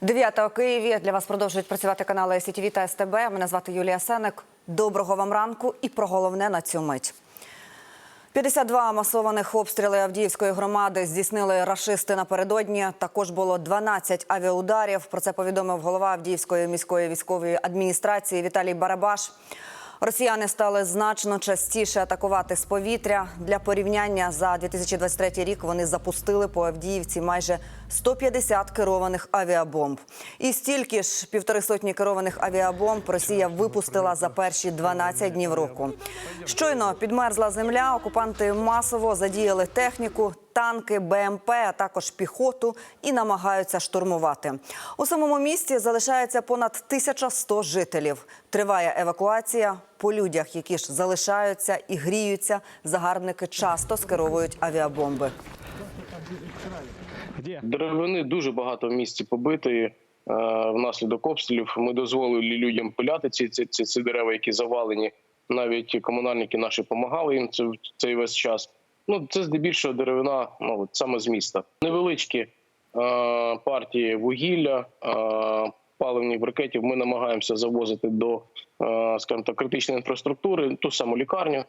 9 у Києві для вас продовжують працювати канали СІТВ та СТБ. Мене звати Юлія Сеник. Доброго вам ранку і про головне на цю мить. 52 масованих обстріли Авдіївської громади здійснили рашисти напередодні. Також було 12 авіаударів. Про це повідомив голова Авдіївської міської військової адміністрації Віталій Барабаш. Росіяни стали значно частіше атакувати з повітря. Для порівняння за 2023 рік вони запустили по Авдіївці майже 150 керованих авіабомб. І стільки ж півтори сотні керованих авіабомб Росія випустила за перші 12 днів року. Щойно підмерзла земля. Окупанти масово задіяли техніку, танки, БМП, а також піхоту і намагаються штурмувати. У самому місті залишається понад 1100 жителів. Триває евакуація. По людях, які ж залишаються і гріються, загарбники часто скеровують авіабомби. Деревини дуже багато в місті побитої е, внаслідок обстрілів. Ми дозволили людям пиляти ці, ці, ці, ці дерева, які завалені. Навіть комунальники наші допомагали їм це, цей весь час. Ну це здебільшого деревина, ну от саме з міста. Невеличкі е, партії вугілля, е, паливних брикетів. Ми намагаємося завозити до, е, скажімо так, критичної інфраструктури, ту саму лікарню.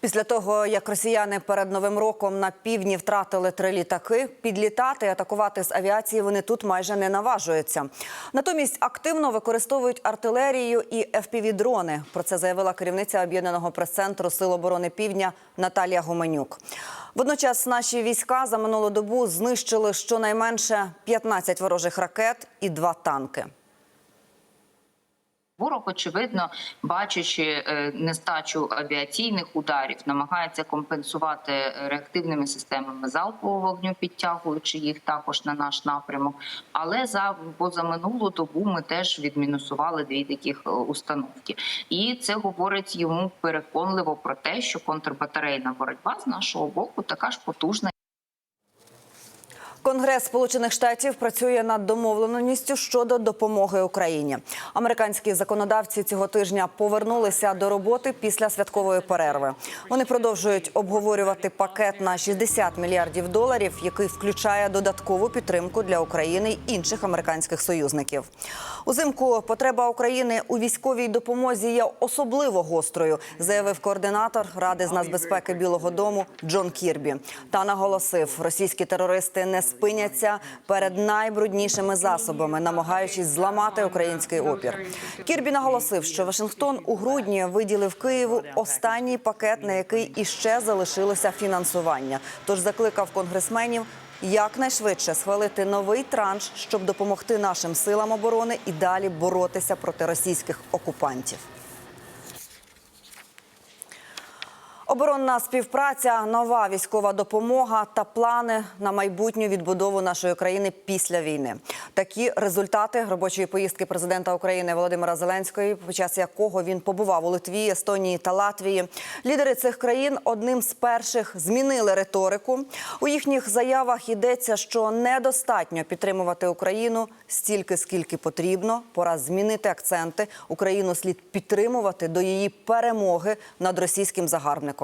Після того, як росіяни перед новим роком на півдні втратили три літаки, підлітати і атакувати з авіації вони тут майже не наважуються. Натомість активно використовують артилерію і FPV-дрони. Про це заявила керівниця об'єднаного прес-центру Сил оборони Півдня Наталія Гуменюк. Водночас наші війська за минулу добу знищили щонайменше 15 ворожих ракет і два танки. Ворог, очевидно, бачачи е, нестачу авіаційних ударів, намагається компенсувати реактивними системами залпового вогню, підтягуючи їх також на наш напрямок. Але за позаминулу добу ми теж відмінусували дві таких е, установки, і це говорить йому переконливо про те, що контрбатарейна боротьба з нашого боку така ж потужна. Конгрес Сполучених Штатів працює над домовленістю щодо допомоги Україні. Американські законодавці цього тижня повернулися до роботи після святкової перерви. Вони продовжують обговорювати пакет на 60 мільярдів доларів, який включає додаткову підтримку для України й інших американських союзників. Узимку потреба України у військовій допомозі є особливо гострою, заявив координатор Ради з нацбезпеки Білого Дому Джон Кірбі. Та наголосив, російські терористи не спиняться перед найбруднішими засобами, намагаючись зламати український опір. Кірбі наголосив, що Вашингтон у грудні виділив Києву останній пакет, на який іще залишилося фінансування. Тож закликав конгресменів якнайшвидше схвалити новий транш, щоб допомогти нашим силам оборони і далі боротися проти російських окупантів. Оборонна співпраця, нова військова допомога та плани на майбутню відбудову нашої країни після війни. Такі результати робочої поїздки президента України Володимира Зеленського, під час якого він побував у Литві, Естонії та Латвії. Лідери цих країн одним з перших змінили риторику. У їхніх заявах йдеться, що недостатньо підтримувати Україну стільки, скільки потрібно. Пора змінити акценти. Україну слід підтримувати до її перемоги над російським загарбником.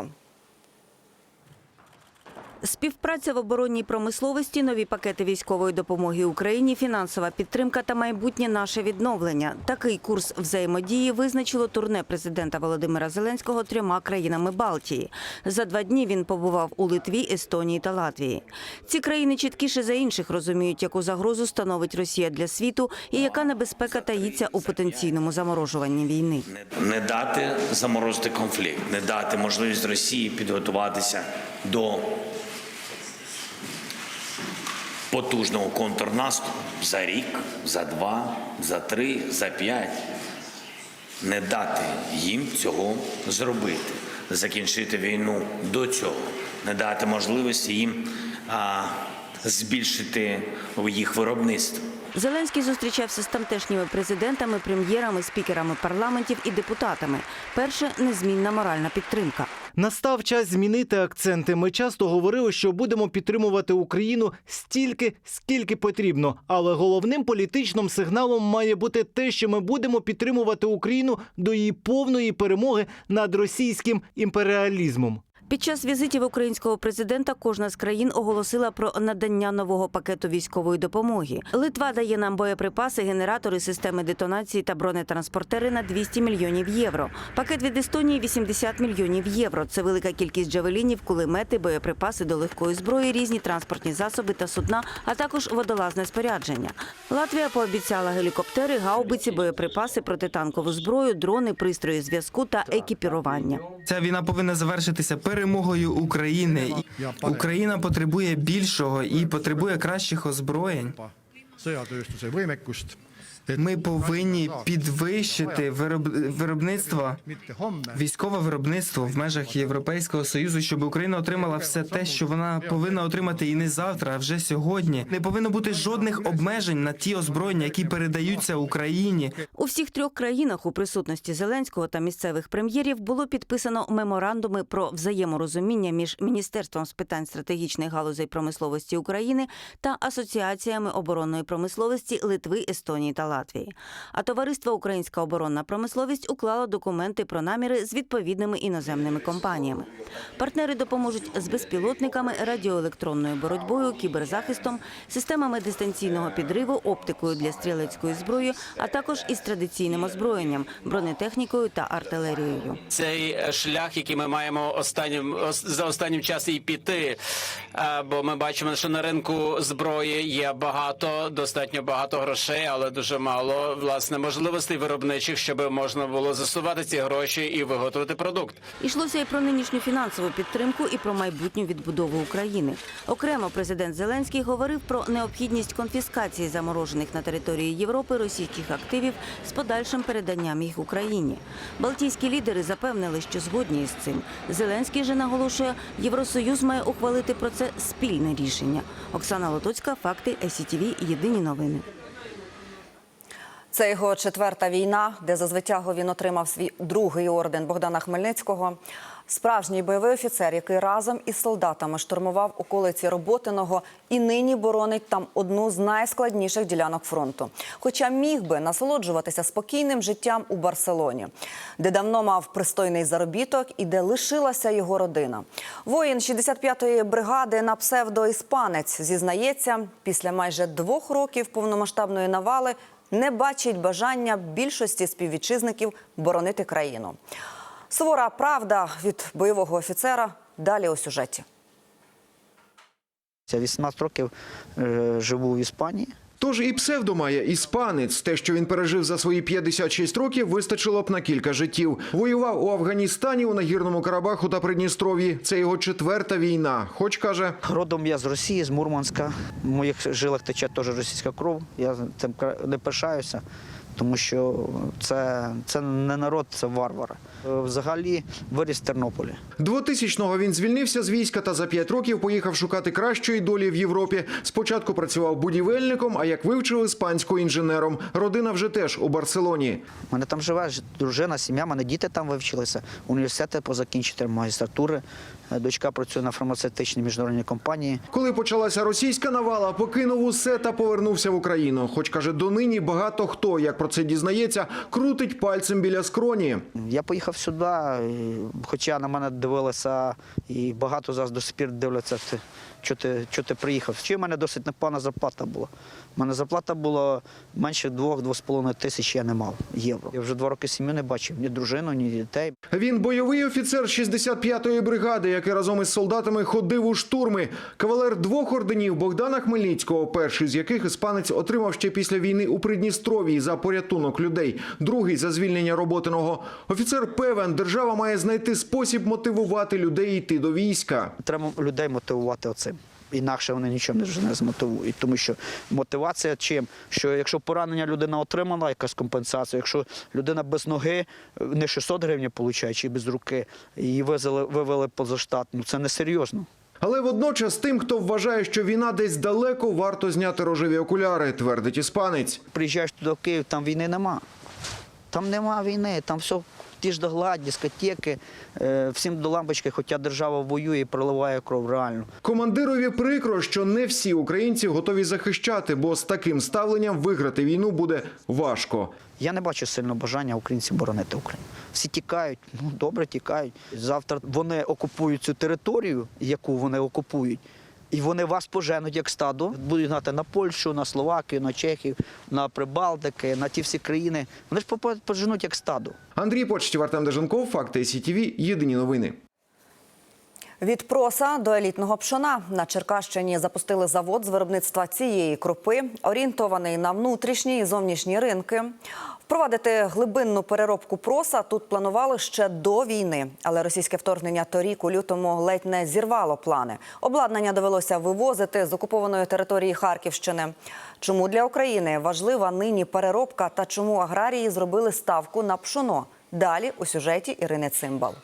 Співпраця в оборонній промисловості, нові пакети військової допомоги Україні, фінансова підтримка та майбутнє наше відновлення. Такий курс взаємодії визначило турне президента Володимира Зеленського трьома країнами Балтії. За два дні він побував у Литві, Естонії та Латвії. Ці країни чіткіше за інших розуміють, яку загрозу становить Росія для світу і яка небезпека таїться у потенційному заморожуванні війни. не дати заморозити конфлікт, не дати можливість Росії підготуватися до потужного контрнаступу за рік, за два, за три, за п'ять. Не дати їм цього зробити, закінчити війну до цього, не дати можливості їм а, збільшити їх виробництво. Зеленський зустрічався з тамтешніми президентами, прем'єрами, спікерами парламентів і депутатами. Перше незмінна моральна підтримка. Настав час змінити акценти. Ми часто говорили, що будемо підтримувати Україну стільки, скільки потрібно. Але головним політичним сигналом має бути те, що ми будемо підтримувати Україну до її повної перемоги над російським імперіалізмом. Під час візитів українського президента кожна з країн оголосила про надання нового пакету військової допомоги. Литва дає нам боєприпаси, генератори, системи детонації та бронетранспортери на 200 мільйонів євро. Пакет від Естонії 80 мільйонів євро. Це велика кількість джавелінів, кулемети, боєприпаси до легкої зброї, різні транспортні засоби та судна, а також водолазне спорядження. Латвія пообіцяла гелікоптери, гаубиці, боєприпаси, протитанкову зброю, дрони, пристрої зв'язку та екіпірування. Ця війна повинна завершитися перемогою України. Україна потребує більшого і потребує кращих озброєнь. Ми повинні підвищити вироб- виробництво, військове виробництво в межах Європейського союзу, щоб Україна отримала все те, що вона повинна отримати і не завтра, а вже сьогодні. Не повинно бути жодних обмежень на ті озброєння, які передаються Україні. У всіх трьох країнах у присутності Зеленського та місцевих прем'єрів було підписано меморандуми про взаєморозуміння між Міністерством з питань стратегічних галузей промисловості України та асоціаціями оборонної промисловості Литви, Естонії та Латвії. А товариство Українська оборонна промисловість уклало документи про наміри з відповідними іноземними компаніями. Партнери допоможуть з безпілотниками, радіоелектронною боротьбою, кіберзахистом, системами дистанційного підриву, оптикою для стрілецької зброї, а також із традиційним озброєнням, бронетехнікою та артилерією. цей е, шлях, який ми маємо останнім за останнім часом і піти. Е, Бо ми бачимо, що на ринку зброї є багато, достатньо багато грошей, але дуже мало власне можливостей виробничих, щоб можна було засувати ці гроші і виготовити продукт. Йшлося і про нинішню фінансову підтримку, і про майбутню відбудову України. Окремо президент Зеленський говорив про необхідність конфіскації заморожених на території Європи російських активів з подальшим переданням їх Україні. Балтійські лідери запевнили, що згодні із цим. Зеленський же наголошує, Євросоюз має ухвалити про це спільне рішення. Оксана Лотоцька, факти СІТВ, Єдині новини. Це його четверта війна, де за звитягу він отримав свій другий орден Богдана Хмельницького. Справжній бойовий офіцер, який разом із солдатами штурмував околиці Роботиного і нині боронить там одну з найскладніших ділянок фронту. Хоча міг би насолоджуватися спокійним життям у Барселоні, де давно мав пристойний заробіток і де лишилася його родина. Воїн 65-ї бригади на псевдо іспанець зізнається, після майже двох років повномасштабної навали не бачить бажання більшості співвітчизників боронити країну. Сувора правда від бойового офіцера далі у сюжеті. Я 18 років е, живу в Іспанії. Тож і псевдо має іспанець. Те, що він пережив за свої 56 років, вистачило б на кілька життів. Воював у Афганістані, у нагірному Карабаху та Придністров'ї. Це його четверта війна. Хоч каже, Родом я з Росії, з Мурманська. В моїх жилах тече теж російська кров. Я цим не пишаюся, тому що це, це не народ, це варвари. Взагалі виріс в Тернополі. 2000-го він звільнився з війська та за 5 років поїхав шукати кращої долі в Європі. Спочатку працював будівельником, а як вивчив іспанську інженером. Родина вже теж у Барселоні. У мене там живе дружина, сім'я, мене діти там вивчилися. Університети позакінчити магістратури. Е, Дочка працює на фармацевтичній міжнародній компанії. Коли почалася російська навала, покинув усе та повернувся в Україну. Хоч каже, донині багато хто, як про це дізнається, крутить пальцем біля скроні. Я поїхав сюди, хоча на мене дивилися, і багато зараз до сих пір дивляться, що ти, що ти приїхав. Ще в мене досить непогана зарплата була. У мене зарплата була менше 2-2,5 тисяч я не мав євро. Я вже два роки сім'ю не бачив, ні дружину, ні дітей. Він бойовий офіцер 65-ї бригади, який разом із солдатами ходив у штурми. Кавалер двох орденів Богдана Хмельницького, перший з яких іспанець отримав ще після війни у Придністров'ї за порятунок людей, другий за звільнення роботиного. Офіцер певен, держава має знайти спосіб мотивувати людей йти до війська. Треба людей мотивувати оцим. Інакше вони нічого не, не змотивують. Тому що мотивація чим? Що якщо поранення людина отримала, якась компенсація, якщо людина без ноги не 600 гривень отримує, чи без руки, її вивели, вивели поза штат, ну це несерйозно. Але водночас тим, хто вважає, що війна десь далеко, варто зняти рожеві окуляри, твердить іспанець. Приїжджаєш туди в Київ, там війни нема. Там нема війни, там все ті ж догла, дискотеки, е, всім до лампочки, хоча держава воює і проливає кров реально. Командирові прикро, що не всі українці готові захищати, бо з таким ставленням виграти війну буде важко. Я не бачу сильного бажання українців боронити Україну. Всі тікають, ну добре тікають. Завтра вони окупують цю територію, яку вони окупують, і вони вас поженуть як стадо. Будуть гнати на Польщу, на Словакію, на Чехію, на Прибалтики, на ті всі країни. Вони ж поженуть як стадо. Андрій Почтів, Артем Деженков, Факти СІТВ, Єдині новини. Від проса до елітного пшона на Черкащині запустили завод з виробництва цієї крупи, орієнтований на внутрішні і зовнішні ринки. Впровадити глибинну переробку проса тут планували ще до війни, але російське вторгнення торік у лютому ледь не зірвало плани. Обладнання довелося вивозити з окупованої території Харківщини. Чому для України важлива нині переробка та чому аграрії зробили ставку на пшоно? Далі у сюжеті Ірини Цимбал.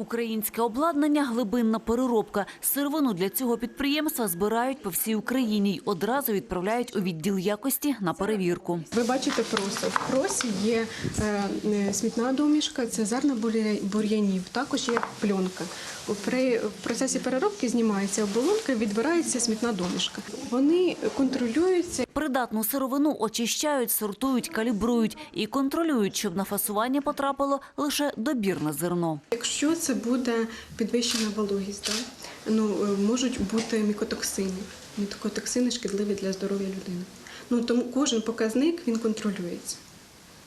Українське обладнання, глибинна переробка. Сировину для цього підприємства збирають по всій Україні й одразу відправляють у відділ якості на перевірку. Ви бачите просо. В просі є е, е, смітна домішка, це зерна буря- бур'янів, також є пленка. При процесі переробки знімається оболонка, відбирається смітна домішка. Вони контролюються Придатну сировину очищають, сортують, калібрують і контролюють, щоб на фасування потрапило лише добірне зерно. Якщо це буде підвищена вологість, да? ну, е, можуть бути мікотоксини. Мікотоксини шкідливі для здоров'я людини. Ну, тому кожен показник він контролюється.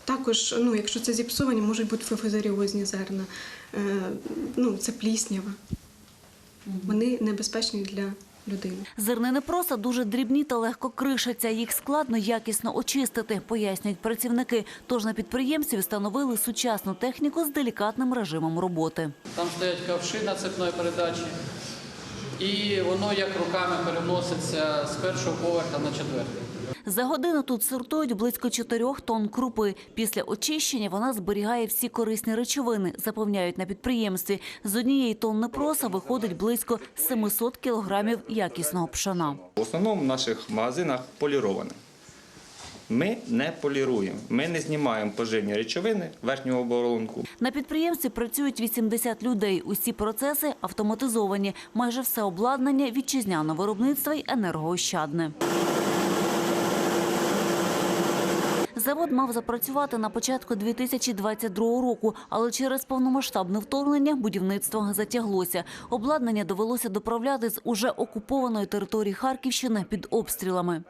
Також, ну, якщо це зіпсовані, можуть бути фуфузаріозні зерна, е, ну, це пліснява. Вони небезпечні для людини. Зернини проса дуже дрібні та легко кришаться. Їх складно якісно очистити, пояснюють працівники. Тож на підприємстві встановили сучасну техніку з делікатним режимом роботи. Там стоять ковши на цепної передачі, і воно як руками переноситься з першого поверха на четвертий. За годину тут сортують близько 4 тонн крупи. Після очищення вона зберігає всі корисні речовини, запевняють на підприємстві. З однієї тонни проса виходить близько 700 кілограмів якісного пшона. В основному в наших магазинах поліроване. Ми не поліруємо, ми не знімаємо поживні речовини верхнього оболонку. На підприємстві працюють 80 людей. Усі процеси автоматизовані. Майже все обладнання вітчизняного виробництва й енергоощадне. Завод мав запрацювати на початку 2022 року, але через повномасштабне вторгнення будівництво затяглося. Обладнання довелося доправляти з уже окупованої території Харківщини під обстрілами.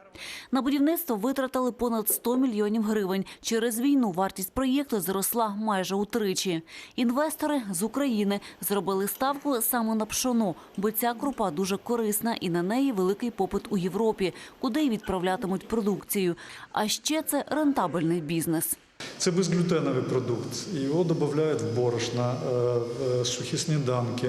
На будівництво витратили понад 100 мільйонів гривень. Через війну вартість проєкту зросла майже утричі. Інвестори з України зробили ставку саме на пшоно, бо ця крупа дуже корисна і на неї великий попит у Європі, куди й відправлятимуть продукцію. А ще це рентабельний бізнес. Це безглютеновий продукт. Його додають в борошна, е, е, сухі сніданки.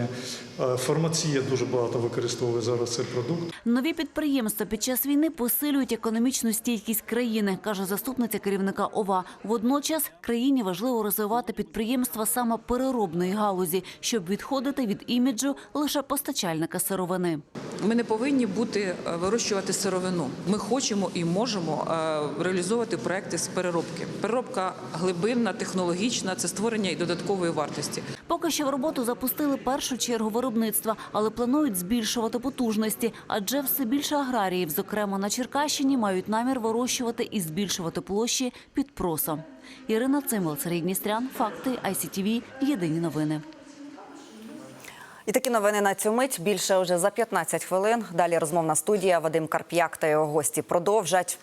Е, Фармація дуже багато використовує зараз цей продукт. Нові підприємства під час війни посилюють економічну стійкість країни, каже заступниця керівника ОВА. Водночас країні важливо розвивати підприємства саме переробної галузі, щоб відходити від іміджу лише постачальника сировини. Ми не повинні бути вирощувати сировину. Ми хочемо і можемо реалізовувати проекти з переробки. Переробка глибинна, технологічна це створення і додаткової вартості. Поки що в роботу запустили першу чергу виробництва, але планують збільшувати потужності, адже все більше аграріїв, зокрема на Черкащині, мають намір вирощувати і збільшувати площі під просом. Ірина Цимол, Сергій Дністрян, Факти, ICTV, Єдині новини. І такі новини на цю мить більше уже за 15 хвилин. Далі розмовна студія Вадим Карп'як та його гості продовжать.